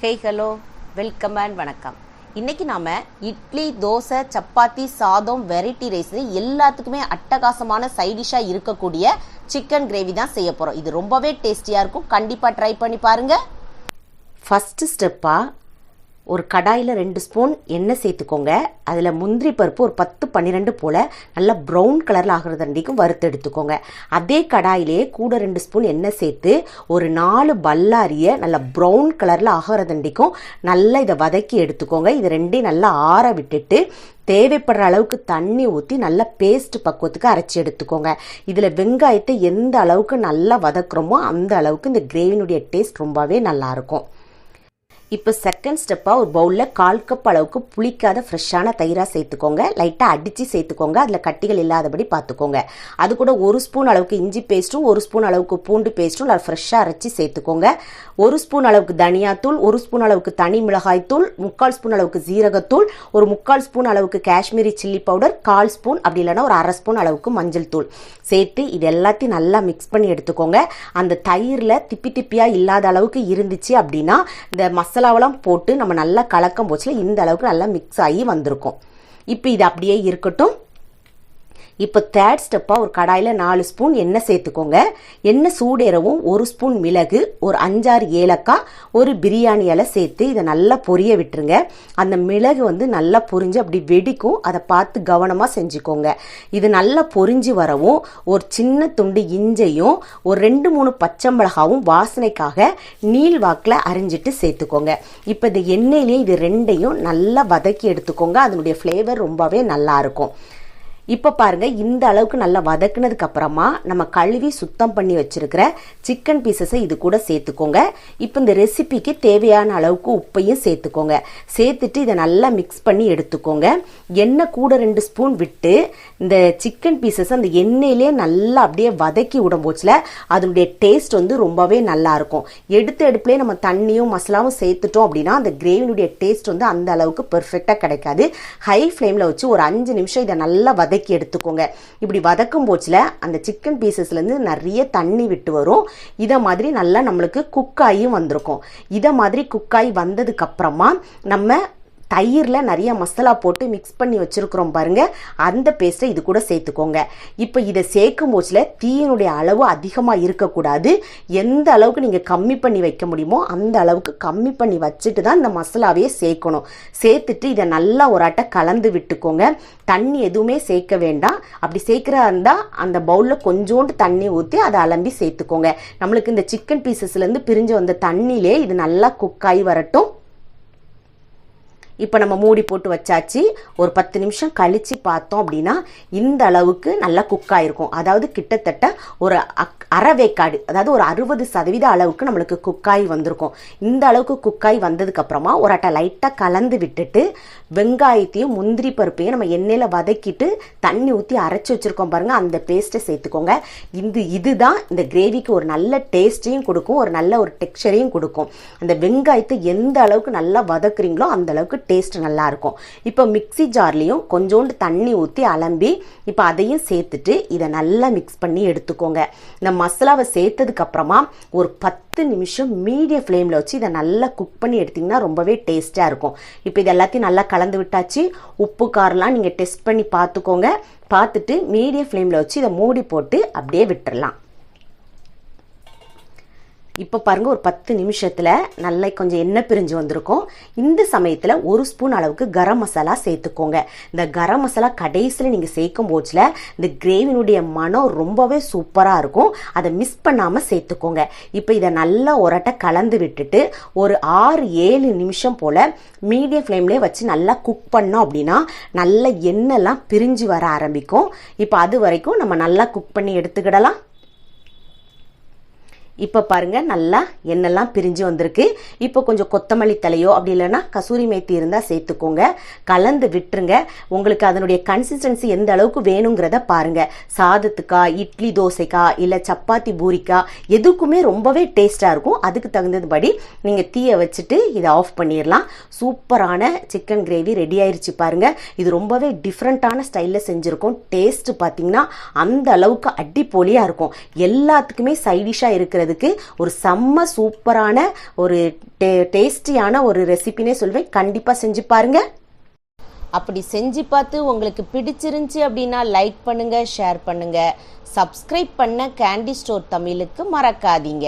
Hey hello welcome and வணக்கம். இன்னைக்கு நாம இட்லி தோசை சப்பாத்தி சாதம் வெரைட்டி ரைஸ் எல்லாத்துக்குமே அட்டகாசமான சைடிஷா இருக்கக்கூடிய சிக்கன் கிரேவி தான் செய்ய போறோம். இது ரொம்பவே டேஸ்டியா இருக்கும். கண்டிப்பா ட்ரை பண்ணி பாருங்க. ஃபர்ஸ்ட் ஸ்டெப்பா ஒரு கடாயில் ரெண்டு ஸ்பூன் எண்ணெய் சேர்த்துக்கோங்க. அதில் முந்திரி பருப்பு ஒரு பத்து பன்னிரெண்டு போல் நல்லா ப்ரௌன் கலரில் ஆகிறதண்டிக்கும் வறுத்து எடுத்துக்கோங்க. அதே கடாயிலே கூட ரெண்டு ஸ்பூன் எண்ணெய் சேர்த்து ஒரு நாலு பல்லாரியை நல்லா ப்ரௌன் கலரில் ஆகிறதண்டிக்கும் நல்லா இதை வதக்கி எடுத்துக்கோங்க. இது ரெண்டையும் நல்லா ஆற விட்டுட்டு தேவைப்படுற அளவுக்கு தண்ணி ஊற்றி நல்லா பேஸ்ட் பக்குவத்துக்கு அரைச்சி எடுத்துக்கோங்க. இதில் வெங்காயத்தை எந்த அளவுக்கு நல்லா வதக்குறோமோ அந்த அளவுக்கு இந்த கிரேவினுடைய டேஸ்ட் ரொம்பவே நல்லாயிருக்கும் இப்போ செகண்ட் ஸ்டெப்பாக ஒரு பவுலில் கால் கப் அளவுக்கு புளிக்காத ஃப்ரெஷ்ஷான தயிராக சேர்த்துக்கோங்க. லைட்டாக அடித்து சேர்த்துக்கோங்க. அதில் கட்டிகள் இல்லாதபடி பார்த்துக்கோங்க அது கூட ஒரு ஸ்பூன் அளவுக்கு இஞ்சி பேஸ்ட்டும் ஒரு ஸ்பூன் அளவுக்கு பூண்டு பேஸ்ட்டும் நல்லா ஃப்ரெஷ்ஷாக அரைச்சி சேர்த்துக்கோங்க. ஒரு ஸ்பூன் அளவுக்கு தனியாத்தூள் ஒரு ஸ்பூன் அளவுக்கு தனி மிளகாய்த்தூள் முக்கால் ஸ்பூன் அளவுக்கு ஜீரகத்தூள் ஒரு முக்கால் ஸ்பூன் அளவுக்கு காஷ்மீரி சில்லி பவுடர் கால் ஸ்பூன் அப்படி இல்லைனா ஒரு அரை ஸ்பூன் அளவுக்கு மஞ்சள் தூள். சேர்த்து இது எல்லாத்தையும் நல்லா மிக்ஸ் பண்ணி எடுத்துக்கோங்க. அந்த தயிரில் திப்பி திப்பியாக இல்லாத அளவுக்கு இருந்துச்சு அப்படின்னா இந்த மசாலா மசாலாவெல்லாம் போட்டு நம்ம நல்லா கலக்கம் போச்சுல இந்த அளவுக்கு நல்லா மிக்ஸ் ஆகி வந்திருக்கும். இப்போ இது அப்படியே இருக்கட்டும். இப்போ தேர்ட் ஸ்டெப்பாக ஒரு கடாயில் நாலு ஸ்பூன் எண்ணெய் சேர்த்துக்கோங்க. எண்ணெய் சூடேறவும் ஒரு ஸ்பூன் மிளகு ஒரு அஞ்சாறு ஏலக்காய் ஒரு பிரியாணி இலை சேர்த்து இதை நல்லா பொரிய விட்டுருங்க. அந்த மிளகு வந்து நல்லா பொரிஞ்சு அப்படி வெடிக்கும். அதை பார்த்து கவனமாக செஞ்சுக்கோங்க. இது நல்லா பொரிஞ்சு வரவும் ஒரு சின்ன துண்டு இஞ்சையும் ஒரு ரெண்டு மூணு பச்சை மிளகாவும் வாசனைக்காக நீள் வாக்கில் அரிஞ்சிட்டு சேர்த்துக்கோங்க. இப்போ இந்த எண்ணெயிலே இது ரெண்டையும் நல்லா வதக்கி எடுத்துக்கோங்க. அதனுடைய ஃப்ளேவர் ரொம்பவே நல்லாயிருக்கும் இப்போ பாருங்க இந்த அளவுக்கு நல்லா வதக்குனதுக்கு அப்புறமா நம்ம கழுவி சுத்தம் பண்ணி வச்சிருக்கிற சிக்கன் பீசஸை இது கூட சேர்த்துக்கோங்க. இப்போ இந்த ரெசிபிக்கு தேவையான அளவுக்கு உப்பையும் சேர்த்துக்கோங்க. சேர்த்துட்டு இதை நல்லா மிக்ஸ் பண்ணி எடுத்துக்கோங்க. எண்ணெய் கூட ரெண்டு ஸ்பூன் விட்டு இந்த சிக்கன் பீசஸ் அந்த எண்ணெயிலே நல்லா அப்படியே வதக்கி விடும்போச்சுல அதனுடைய டேஸ்ட் வந்து ரொம்பவே நல்லா இருக்கும். எடுத்த எடுப்புலேயே நம்ம தண்ணியும் மசாலாவும் சேர்த்துட்டோம் அப்படின்னா அந்த கிரேவினுடைய டேஸ்ட் வந்து அந்த அளவுக்கு பெர்ஃபெக்டாக கிடைக்காது. ஹை ஃப்ளேமில் வச்சு ஒரு அஞ்சு நிமிஷம் இதை நல்லா வதக்கி எடுத்துக்கோங்க. இப்படி வதக்கும் போச்சில் அந்த சிக்கன் பீசஸ்லேருந்து நிறைய தண்ணி விட்டு வரும். இதை மாதிரி நல்லா நம்மளுக்கு குக்காயும் வந்திருக்கும். இதை மாதிரி குக்காய் வந்ததுக்கப்புறமா வந்ததுக்கு அப்புறமா நம்ம தயிரில் நிறைய மசாலா போட்டு மிக்ஸ் பண்ணி வச்சுருக்குறோம் பாருங்கள் அந்த பேஸ்ட்டை இது கூட சேர்த்துக்கோங்க. இப்போ இதை சேர்க்கும் போச்சில் தீயினுடைய அளவு அதிகமாக இருக்கக்கூடாது. எந்த அளவுக்கு நீங்கள் கம்மி பண்ணி வைக்க முடியுமோ அந்த அளவுக்கு கம்மி பண்ணி வச்சுட்டு தான் இந்த மசாலாவையே சேர்க்கணும். சேர்த்துட்டு இதை நல்லா ஒரு அட்டை கலந்து விட்டுக்கோங்க. தண்ணி எதுவுமே சேர்க்க வேண்டாம். அப்படி சேர்க்குறா இருந்தால் அந்த பவுலில் கொஞ்சோண்டு தண்ணி ஊற்றி அதை அலம்பி சேர்த்துக்கோங்க. நம்மளுக்கு இந்த சிக்கன் பீசஸ்லேருந்து பிரிஞ்சு வந்த தண்ணியிலே இது நல்லா குக்காகி வரட்டும். இப்போ நம்ம மூடி போட்டு வச்சாச்சு. ஒரு பத்து நிமிஷம் கழித்து பார்த்தோம் அப்படின்னா இந்த அளவுக்கு நல்லா குக் ஆகிருக்கும் அதாவது கிட்டத்தட்ட ஒரு அக் அரைவேக்காடு அதாவது ஒரு அறுபது சதவீத அளவுக்கு நம்மளுக்கு குக்காய் வந்திருக்கும். இந்த அளவுக்கு குக்காய் வந்ததுக்கப்புறமா ஒரு அட்டை லைட்டாக கலந்து விட்டுட்டு வெங்காயத்தையும் முந்திரி பருப்பையும் நம்ம எண்ணெயில் வதக்கிட்டு தண்ணி ஊற்றி அரைச்சி வச்சுருக்கோம் பாருங்கள் அந்த பேஸ்ட்டை சேர்த்துக்கோங்க. இந்த இதுதான் இந்த கிரேவிக்கு ஒரு நல்ல டேஸ்ட்டையும் கொடுக்கும். ஒரு நல்ல ஒரு டெக்ஸ்சரையும் கொடுக்கும். அந்த வெங்காயத்தை எந்த அளவுக்கு நல்லா வதக்குறீங்களோ அந்த அளவுக்கு டேஸ்ட் நல்லாயிருக்கும் இப்போ மிக்சி ஜார்லேயும் கொஞ்சோண்டு தண்ணி ஊற்றி அலம்பி இப்போ அதையும் சேர்த்துட்டு இதை நல்லா மிக்ஸ் பண்ணி எடுத்துக்கோங்க. இந்த மசாலாவை சேர்த்ததுக்கப்புறமா ஒரு பத்து நிமிஷம் மீடியம் ஃப்ளேமில் வச்சு இதை நல்லா குக் பண்ணி எடுத்திங்கன்னா ரொம்பவே டேஸ்ட்டாக இருக்கும். இப்போ இது எல்லாத்தையும் நல்லா கலந்து விட்டாச்சு. உப்பு காரெலாம் நீங்கள் டெஸ்ட் பண்ணி பார்த்துக்கோங்க. பார்த்துட்டு மீடியம் ஃப்ளேமில் வச்சு இதை மூடி போட்டு அப்படியே விட்டுடலாம் இப்போ பாருங்கள் ஒரு பத்து நிமிஷத்தில் நல்லா கொஞ்சம் எண்ணெய் பிரிஞ்சு வந்திருக்கும். இந்த சமயத்தில் ஒரு ஸ்பூன் அளவுக்கு கரம் மசாலா சேர்த்துக்கோங்க. இந்த கரம் மசாலா கடைசியில் நீங்கள் சேர்க்கும் போச்சில் இந்த கிரேவினுடைய மனம் ரொம்பவே சூப்பராக இருக்கும். அதை மிஸ் பண்ணாமல் சேர்த்துக்கோங்க. இப்போ இதை நல்லா ஒரட்டை கலந்து விட்டுட்டு ஒரு ஆறு ஏழு நிமிஷம் போல் மீடியம் ஃப்ளேம்லேயே வச்சு நல்லா குக் பண்ணோம் அப்படின்னா நல்ல எண்ணெய்லாம் பிரிஞ்சு வர ஆரம்பிக்கும். இப்போ அது வரைக்கும் நம்ம நல்லா குக் பண்ணி எடுத்துக்கிடலாம். இப்போ பாருங்க நல்லா எண்ணெல்லாம் பிரிஞ்சு வந்திருக்கு. இப்போ கொஞ்சம் கொத்தமல்லி தலையோ அப்படி இல்லைன்னா கசூரி மேத்தி இருந்தால் சேர்த்துக்கோங்க. கலந்து விட்டுருங்க. உங்களுக்கு அதனுடைய கன்சிஸ்டன்சி எந்த அளவுக்கு வேணுங்கிறத பாருங்க. சாதத்துக்கா இட்லி தோசைக்கா இல்லை சப்பாத்தி பூரிக்கா எதுக்குமே ரொம்பவே டேஸ்டாக இருக்கும். அதுக்கு தகுந்தபடி நீங்கள் தீயை வச்சுட்டு இதை ஆஃப் பண்ணிடலாம். சூப்பரான சிக்கன் கிரேவி ரெடி ஆயிடுச்சு பாருங்க. இது ரொம்பவே டிஃப்ரெண்ட்டான ஸ்டைலில் செஞ்சுருக்கோம். டேஸ்ட்டு பார்த்தீங்கன்னா அந்த அளவுக்கு அடிப்பொலியாக இருக்கும். எல்லாத்துக்குமே சைடிஷாக இருக்கிற செய்யறதுக்கு ஒரு செம்ம சூப்பரான ஒரு டே டேஸ்டியான ஒரு ரெசிபினே சொல்வேன். கண்டிப்பாக செஞ்சு பாருங்க. அப்படி செஞ்சு பார்த்து உங்களுக்கு பிடிச்சிருந்துச்சி அப்படின்னா லைக் பண்ணுங்க ஷேர் பண்ணுங்க. சப்ஸ்கிரைப் பண்ண கேண்டி ஸ்டோர் தமிழுக்கு மறக்காதீங்க.